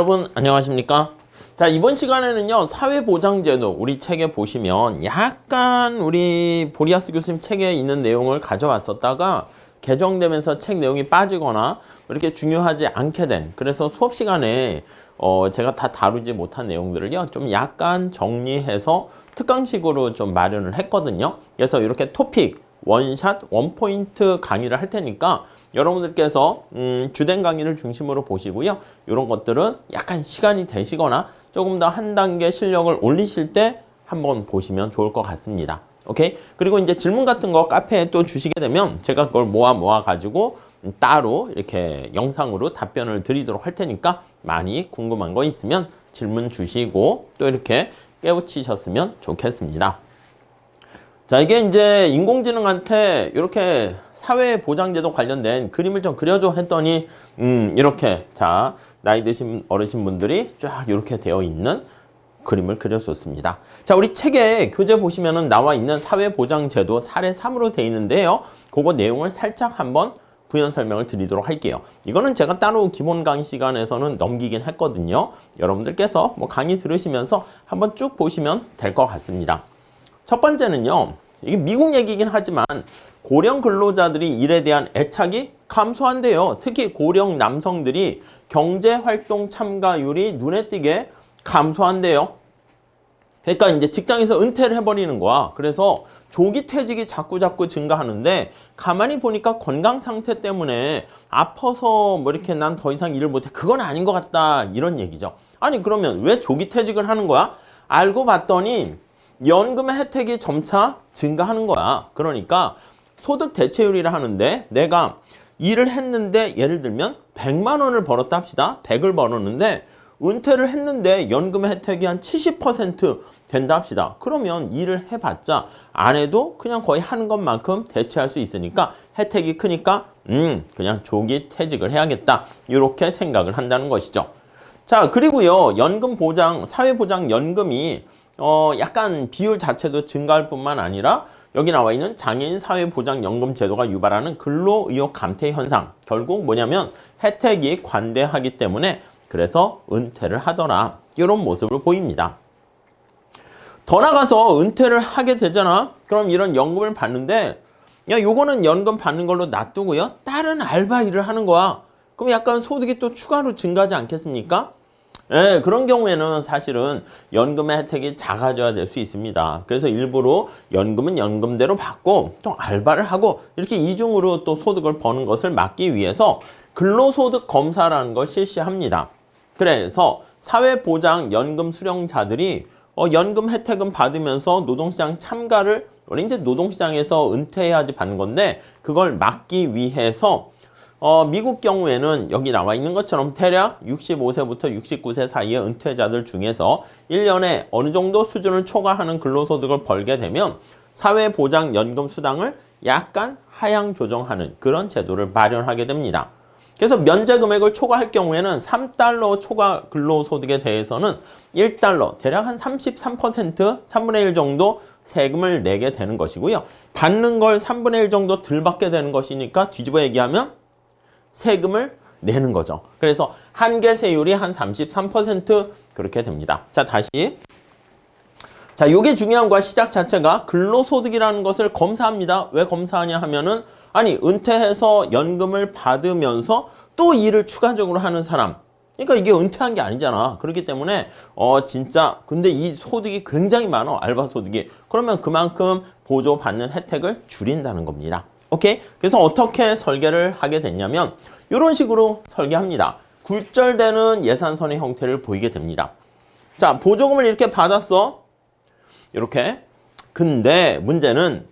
여러분 안녕하십니까? 자 이번 시간에는요 사회보장제도 우리 책에 보시면 약간 우리 보리아스 교수님 책에 있는 내용을 가져왔었다가 개정되면서 책 내용이 빠지거나 이렇게 중요하지 않게 된 그래서 수업 시간에 어 제가 다 다루지 못한 내용들을요 좀 약간 정리해서 특강식으로 좀 마련을 했거든요. 그래서 이렇게 토픽 원샷 원포인트 강의를 할 테니까 여러분들께서 음, 주된 강의를 중심으로 보시고요. 이런 것들은 약간 시간이 되시거나 조금 더 한 단계 실력을 올리실 때 한번 보시면 좋을 것 같습니다. 오케이? 그리고 이제 질문 같은 거 카페에 또 주시게 되면 제가 그걸 모아 모아 가지고 따로 이렇게 영상으로 답변을 드리도록 할 테니까 많이 궁금한 거 있으면 질문 주시고 또 이렇게 깨우치셨으면 좋겠습니다. 자, 이게 이제 인공지능한테 이렇게 사회보장제도 관련된 그림을 좀 그려줘 했더니, 음, 이렇게, 자, 나이 드신 어르신 분들이 쫙 이렇게 되어 있는 그림을 그려줬습니다. 자, 우리 책에 교재 보시면은 나와 있는 사회보장제도 사례 3으로 되어 있는데요. 그거 내용을 살짝 한번 부연 설명을 드리도록 할게요. 이거는 제가 따로 기본 강의 시간에서는 넘기긴 했거든요. 여러분들께서 뭐 강의 들으시면서 한번 쭉 보시면 될 것 같습니다. 첫 번째는요. 이게 미국 얘기긴 하지만 고령 근로자들이 일에 대한 애착이 감소한대요. 특히 고령 남성들이 경제 활동 참가율이 눈에 띄게 감소한대요. 그러니까 이제 직장에서 은퇴를 해버리는 거야. 그래서 조기 퇴직이 자꾸 자꾸 증가하는데 가만히 보니까 건강 상태 때문에 아파서 뭐 이렇게 난 더 이상 일을 못해. 그건 아닌 것 같다. 이런 얘기죠. 아니 그러면 왜 조기 퇴직을 하는 거야? 알고 봤더니 연금의 혜택이 점차 증가하는 거야. 그러니까 소득 대체율이라 하는데 내가 일을 했는데 예를 들면 100만 원을 벌었다 합시다. 100을 벌었는데 은퇴를 했는데 연금의 혜택이 한 70% 된다 합시다. 그러면 일을 해봤자 안 해도 그냥 거의 하는 것만큼 대체할 수 있으니까 혜택이 크니까 음 그냥 조기 퇴직을 해야겠다. 이렇게 생각을 한다는 것이죠. 자 그리고요 연금 보장 사회보장 연금이 어 약간 비율 자체도 증가할 뿐만 아니라 여기 나와 있는 장애인 사회보장연금 제도가 유발하는 근로의욕 감퇴 현상 결국 뭐냐면 혜택이 관대하기 때문에 그래서 은퇴를 하더라 이런 모습을 보입니다. 더 나가서 은퇴를 하게 되잖아. 그럼 이런 연금을 받는데 야 요거는 연금 받는 걸로 놔두고요. 다른 알바 일을 하는 거야. 그럼 약간 소득이 또 추가로 증가하지 않겠습니까? 예, 그런 경우에는 사실은 연금의 혜택이 작아져야 될 수 있습니다. 그래서 일부러 연금은 연금대로 받고 또 알바를 하고 이렇게 이중으로 또 소득을 버는 것을 막기 위해서 근로소득 검사라는 걸 실시합니다. 그래서 사회보장 연금 수령자들이 어, 연금 혜택은 받으면서 노동시장 참가를 원래 이제 노동시장에서 은퇴해야지 받는 건데 그걸 막기 위해서 어, 미국 경우에는 여기 나와 있는 것처럼 대략 65세부터 69세 사이의 은퇴자들 중에서 1년에 어느 정도 수준을 초과하는 근로소득을 벌게 되면 사회보장연금 수당을 약간 하향 조정하는 그런 제도를 마련하게 됩니다. 그래서 면제 금액을 초과할 경우에는 3달러 초과 근로소득에 대해서는 1달러, 대략 한 33%, 3분의 1 정도 세금을 내게 되는 것이고요. 받는 걸 3분의 1 정도 덜 받게 되는 것이니까 뒤집어 얘기하면 세금을 내는 거죠. 그래서 한계 세율이 한 33% 그렇게 됩니다. 자, 다시. 자, 요게 중요한 거야. 시작 자체가 근로소득이라는 것을 검사합니다. 왜 검사하냐 하면은 아니, 은퇴해서 연금을 받으면서 또 일을 추가적으로 하는 사람. 그러니까 이게 은퇴한 게 아니잖아. 그렇기 때문에 어 진짜 근데 이 소득이 굉장히 많아. 알바 소득이. 그러면 그만큼 보조받는 혜택을 줄인다는 겁니다. 오케이? 그래서 어떻게 설계를 하게 됐냐면 이런 식으로 설계합니다. 굴절되는 예산선의 형태를 보이게 됩니다. 자, 보조금을 이렇게 받았어. 이렇게. 근데 문제는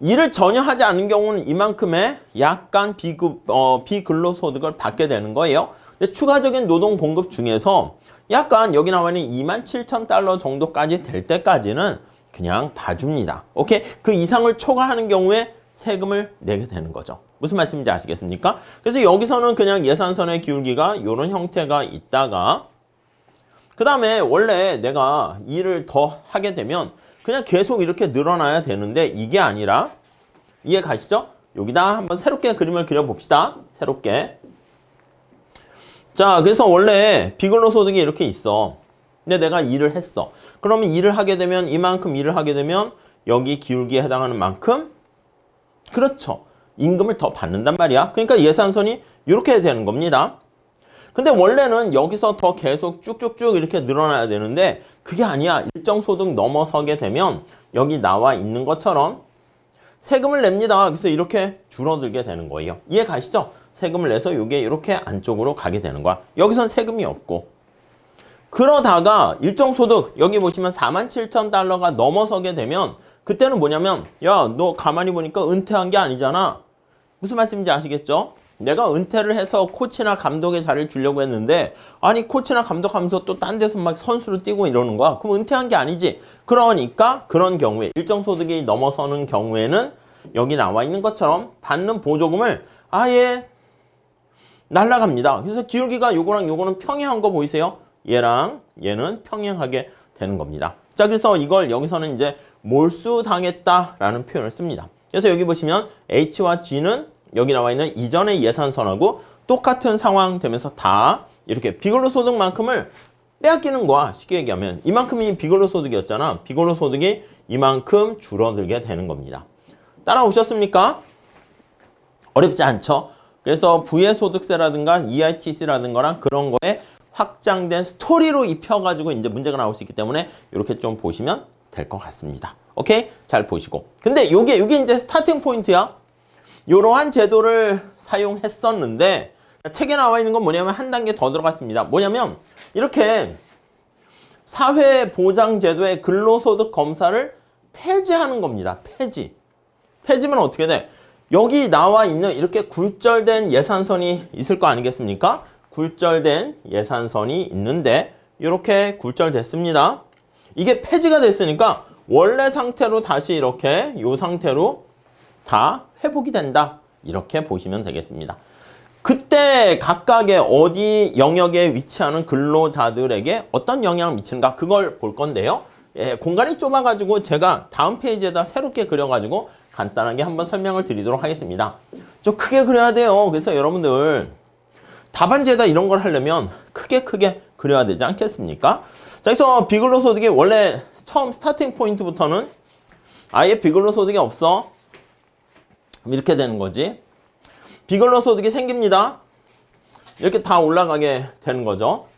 일을 전혀 하지 않은 경우는 이만큼의 약간 비급, 어, 비근로소득을 받게 되는 거예요. 근데 추가적인 노동 공급 중에서 약간 여기 나와 있는 2만 7천 달러 정도까지 될 때까지는 그냥 봐줍니다. 오케이? 그 이상을 초과하는 경우에 세금을 내게 되는 거죠. 무슨 말씀인지 아시겠습니까? 그래서 여기서는 그냥 예산선의 기울기가 이런 형태가 있다가 그 다음에 원래 내가 일을 더 하게 되면 그냥 계속 이렇게 늘어나야 되는데 이게 아니라 이해 가시죠? 여기다 한번 새롭게 그림을 그려봅시다. 새롭게. 자, 그래서 원래 비근로소득이 이렇게 있어. 근데 내가 일을 했어. 그러면 일을 하게 되면 이만큼 일을 하게 되면 여기 기울기에 해당하는 만큼 그렇죠. 임금을 더 받는단 말이야. 그러니까 예산선이 이렇게 되는 겁니다. 근데 원래는 여기서 더 계속 쭉쭉쭉 이렇게 늘어나야 되는데 그게 아니야. 일정 소득 넘어서게 되면 여기 나와 있는 것처럼 세금을 냅니다. 그래서 이렇게 줄어들게 되는 거예요. 이해 가시죠? 세금을 내서 이게 이렇게 안쪽으로 가게 되는 거야. 여기선 세금이 없고. 그러다가 일정 소득 여기 보시면 4만 7천 달러가 넘어서게 되면 그때는 뭐냐면 야 너 가만히 보니까 은퇴한 게 아니잖아. 무슨 말씀인지 아시겠죠? 내가 은퇴를 해서 코치나 감독의 자리를 주려고 했는데 아니 코치나 감독 하면서 또 딴 데서 막 선수로 뛰고 이러는 거야. 그럼 은퇴한 게 아니지. 그러니까 그런 경우에 일정 소득이 넘어서는 경우에는 여기 나와 있는 것처럼 받는 보조금을 아예 날라갑니다. 그래서 기울기가 요거랑 요거는 평행한 거 보이세요? 얘랑 얘는 평행하게 되는 겁니다. 자, 그래서 이걸 여기서는 이제 몰수당했다라는 표현을 씁니다. 그래서 여기 보시면 H와 G는 여기 나와 있는 이전의 예산선하고 똑같은 상황 되면서 다 이렇게 비근로 소득만큼을 빼앗기는 거야. 쉽게 얘기하면 이만큼이 비근로 소득이었잖아. 비근로 소득이 이만큼 줄어들게 되는 겁니다. 따라오셨습니까? 어렵지 않죠? 그래서 부의 소득세라든가 E EITC라든가랑 그런 거에 확장된 스토리로 입혀가지고 이제 문제가 나올 수 있기 때문에 이렇게 좀 보시면 될 것 같습니다. 오케이? 잘 보시고. 근데 요게, 요게 이제 스타팅 포인트야. 이러한 제도를 사용했었는데 책에 나와 있는 건 뭐냐면 한 단계 더 들어갔습니다. 뭐냐면 이렇게 사회보장제도의 근로소득 검사를 폐지하는 겁니다. 폐지. 폐지면 어떻게 돼? 여기 나와 있는 이렇게 굴절된 예산선이 있을 거 아니겠습니까? 굴절된 예산선이 있는데 이렇게 굴절됐습니다. 이게 폐지가 됐으니까 원래 상태로 다시 이렇게 이 상태로 다 회복이 된다. 이렇게 보시면 되겠습니다. 그때 각각의 어디 영역에 위치하는 근로자들에게 어떤 영향을 미치는가 그걸 볼 건데요. 예, 공간이 좁아가지고 제가 다음 페이지에다 새롭게 그려가지고 간단하게 한번 설명을 드리도록 하겠습니다. 좀 크게 그려야 돼요. 그래서 여러분들 답안지에다 이런 걸 하려면 크게 크게 그려야 되지 않겠습니까? 자, 그래서 비근로소득이 원래 처음 스타팅 포인트부터는 아예 비근로소득이 없어. 이렇게 되는 거지. 비근로소득이 생깁니다. 이렇게 다 올라가게 되는 거죠.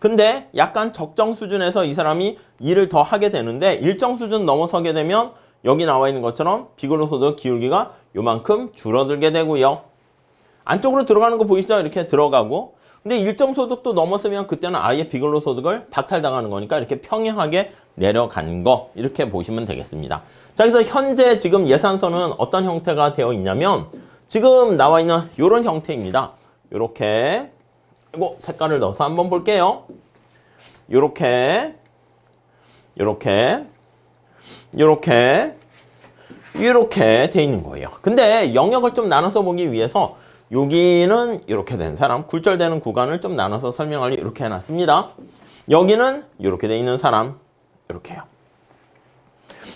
근데 약간 적정 수준에서 이 사람이 일을 더 하게 되는데 일정 수준 넘어서게 되면 여기 나와 있는 것처럼 비근로소득 기울기가 요만큼 줄어들게 되고요. 안쪽으로 들어가는 거 보이시죠? 이렇게 들어가고. 근데 일정 소득도 넘었으면 그때는 아예 비근로소득을 박탈당하는 거니까 이렇게 평행하게 내려가는 거 이렇게 보시면 되겠습니다. 자, 그래서 현재 지금 예산서는 어떤 형태가 되어 있냐면 지금 나와 있는 이런 형태입니다. 이렇게 이거 색깔을 넣어서 한번 볼게요. 이렇게 이렇게 이렇게 이렇게 돼 있는 거예요. 근데 영역을 좀 나눠서 보기 위해서 여기는 이렇게 된 사람, 굴절되는 구간을 좀 나눠서 설명을 이렇게 해놨습니다. 여기는 이렇게 돼 있는 사람, 이렇게요.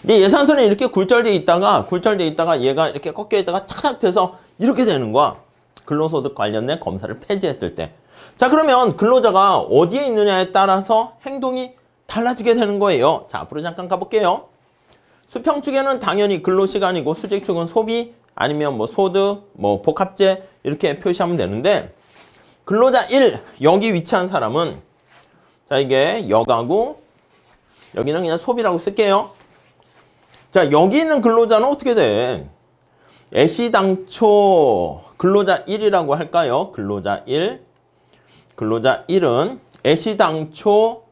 근데 예산선이 이렇게 굴절돼 있다가 굴절돼 있다가 얘가 이렇게 꺾여 있다가 착착 돼서 이렇게 되는 거야. 근로소득 관련된 검사를 폐지했을 때. 자, 그러면 근로자가 어디에 있느냐에 따라서 행동이 달라지게 되는 거예요. 자, 앞으로 잠깐 가볼게요. 수평 축에는 당연히 근로시간이고 수직 축은 소비 아니면 뭐 소득, 뭐 복합재 이렇게 표시하면 되는데 근로자 1 여기 위치한 사람은 자 이게 여가고 여기는 그냥 소비라고 쓸게요. 자 여기 있는 근로자는 어떻게 돼? 애시당초 근로자 1이라고 할까요? 근로자 1 근로자 1은 애시당초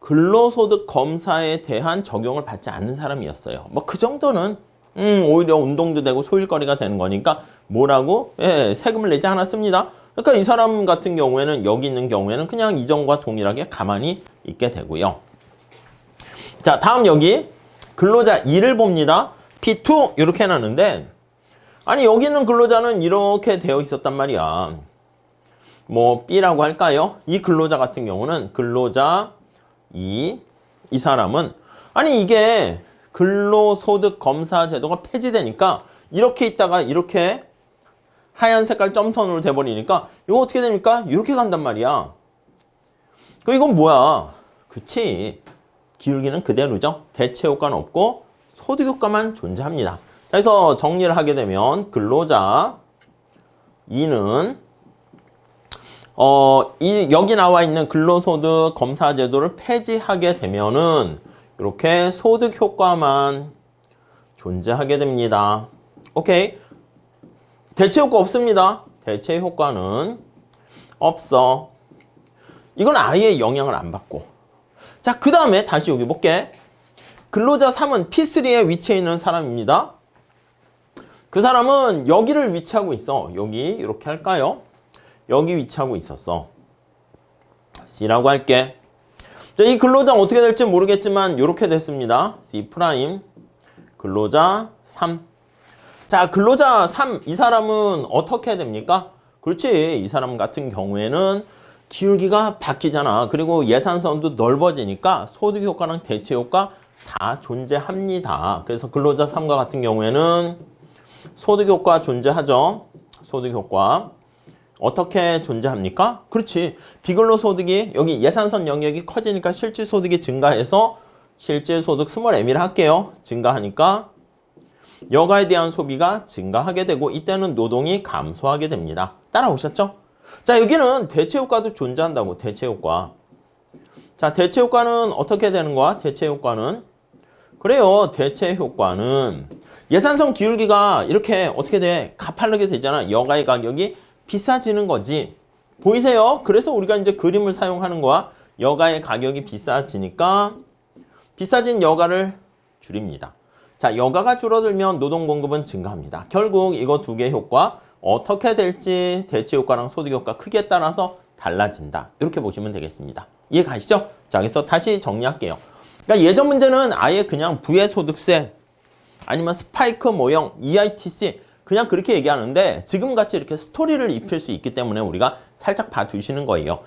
근로소득 검사에 대한 적용을 받지 않는 사람이었어요. 뭐 그 정도는 음, 오히려 운동도 되고 소일거리가 되는 거니까 뭐라고? 예, 세금을 내지 않았습니다. 그러니까 이 사람 같은 경우에는 여기 있는 경우에는 그냥 이전과 동일하게 가만히 있게 되고요. 자, 다음 여기 근로자 2를 봅니다. P2 이렇게 해놨는데 아니 여기 있는 근로자는 이렇게 되어 있었단 말이야. 뭐 B라고 할까요? 이 근로자 같은 경우는 근로자 2, 이 사람은 아니 이게 근로소득 검사 제도가 폐지되니까 이렇게 있다가 이렇게 하얀 색깔 점선으로 돼버리니까 이거 어떻게 됩니까? 이렇게 간단 말이야. 그럼 이건 뭐야? 그치. 기울기는 그대로죠. 대체 효과는 없고 소득 효과만 존재합니다. 자, 그래서 정리를 하게 되면 근로자 2는 어, 이, 여기 나와 있는 근로소득 검사 제도를 폐지하게 되면은 이렇게 소득 효과만 존재하게 됩니다. 오케이. 대체 효과 없습니다. 대체 효과는 없어. 이건 아예 영향을 안 받고. 자, 그 다음에 다시 여기 볼게. 근로자 3은 P3에 위치해 있는 사람입니다. 그 사람은 여기를 위치하고 있어. 여기 이렇게 할까요? 여기 위치하고 있었어. C라고 할게. 자, 이 근로자 어떻게 될지 모르겠지만 이렇게 됐습니다. C 프라임 근로자 3. 자, 근로자 3. 이 사람은 어떻게 됩니까? 그렇지. 이 사람 같은 경우에는 기울기가 바뀌잖아. 그리고 예산선도 넓어지니까 소득 효과랑 대체 효과 다 존재합니다. 그래서 근로자 3과 같은 경우에는 소득 효과 존재하죠. 소득 효과. 어떻게 존재합니까? 그렇지. 비근로 소득이 여기 예산선 영역이 커지니까 실질 소득이 증가해서 실질 소득 스몰 m이라 할게요. 증가하니까 여가에 대한 소비가 증가하게 되고 이때는 노동이 감소하게 됩니다. 따라오셨죠? 자, 여기는 대체 효과도 존재한다고. 대체 효과. 자, 대체 효과는 어떻게 되는 거야? 대체 효과는 그래요. 대체 효과는 예산성 기울기가 이렇게 어떻게 돼? 가파르게 되잖아. 여가의 가격이 비싸지는 거지. 보이세요? 그래서 우리가 이제 그림을 사용하는 거야. 여가의 가격이 비싸지니까 비싸진 여가를 줄입니다. 자, 여가가 줄어들면 노동 공급은 증가합니다. 결국 이거 두개 효과 어떻게 될지 대체 효과랑 소득 효과 크기에 따라서 달라진다. 이렇게 보시면 되겠습니다. 이해 가시죠? 자, 그래서 다시 정리할게요. 그러니까 예전 문제는 아예 그냥 부의 소득세 아니면 스파이크 모형 EITC 그냥 그렇게 얘기하는데 지금 같이 이렇게 스토리를 입힐 수 있기 때문에 우리가 살짝 봐두시는 거예요.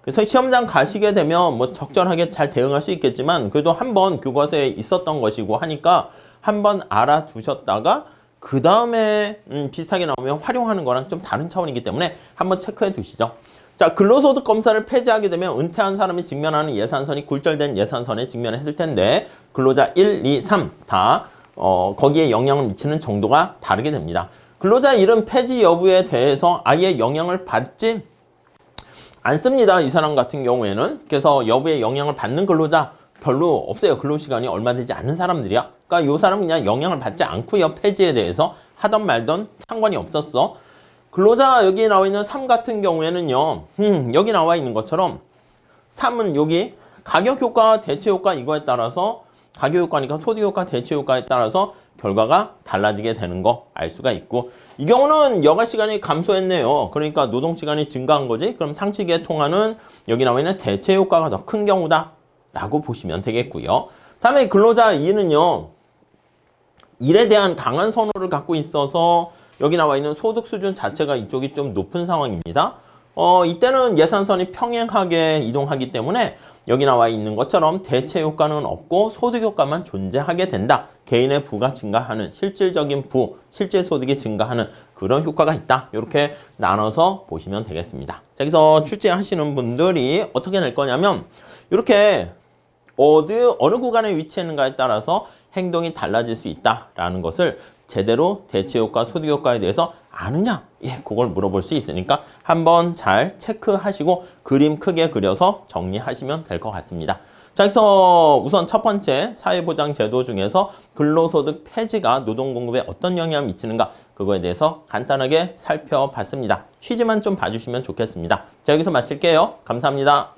그래서 시험장 가시게 되면 뭐 적절하게 잘 대응할 수 있겠지만 그래도 한번 교과서에 있었던 것이고 하니까 한번 알아두셨다가 그 다음에 음, 비슷하게 나오면 활용하는 거랑 좀 다른 차원이기 때문에 한번 체크해 두시죠. 자, 근로소득 검사를 폐지하게 되면 은퇴한 사람이 직면하는 예산선이 굴절된 예산선에 직면했을 텐데 근로자 1, 2, 3다 어, 거기에 영향을 미치는 정도가 다르게 됩니다. 근로자 이름 폐지 여부에 대해서 아예 영향을 받지 않습니다. 이 사람 같은 경우에는. 그래서 여부에 영향을 받는 근로자 별로 없어요. 근로시간이 얼마 되지 않은 사람들이야. 그러니까 이 사람은 그냥 영향을 받지 않고요. 폐지에 대해서 하던 말던 상관이 없었어. 근로자 여기 나와 있는 3 같은 경우에는요. 음, 여기 나와 있는 것처럼 3은 여기 가격 효과, 대체 효과 이거에 따라서 가격 효과니까 소득 효과, 대체 효과에 따라서 결과가 달라지게 되는 거 알 수가 있고 이 경우는 여가 시간이 감소했네요. 그러니까 노동 시간이 증가한 거지. 그럼 상식에 통하는 여기 나와 있는 대체 효과가 더 큰 경우다 라고 보시면 되겠고요. 다음에 근로자 2는요. 일에 대한 강한 선호를 갖고 있어서 여기 나와 있는 소득 수준 자체가 이쪽이 좀 높은 상황입니다. 어, 이때는 예산선이 평행하게 이동하기 때문에 여기 나와 있는 것처럼 대체 효과는 없고 소득 효과만 존재하게 된다. 개인의 부가 증가하는 실질적인 부, 실질 소득이 증가하는 그런 효과가 있다. 이렇게 나눠서 보시면 되겠습니다. 자, 여기서 출제하시는 분들이 어떻게 낼 거냐면 이렇게 어디 어느 구간에 위치했는가에 따라서 행동이 달라질 수 있다라는 것을 제대로 대체 효과, 소득 효과에 대해서 아느냐? 예, 그걸 물어볼 수 있으니까 한번 잘 체크하시고 그림 크게 그려서 정리하시면 될 것 같습니다. 자, 그래서 우선 첫 번째 사회보장 제도 중에서 근로소득 폐지가 노동 공급에 어떤 영향을 미치는가 그거에 대해서 간단하게 살펴봤습니다. 취지만 좀 봐주시면 좋겠습니다. 자, 여기서 마칠게요. 감사합니다.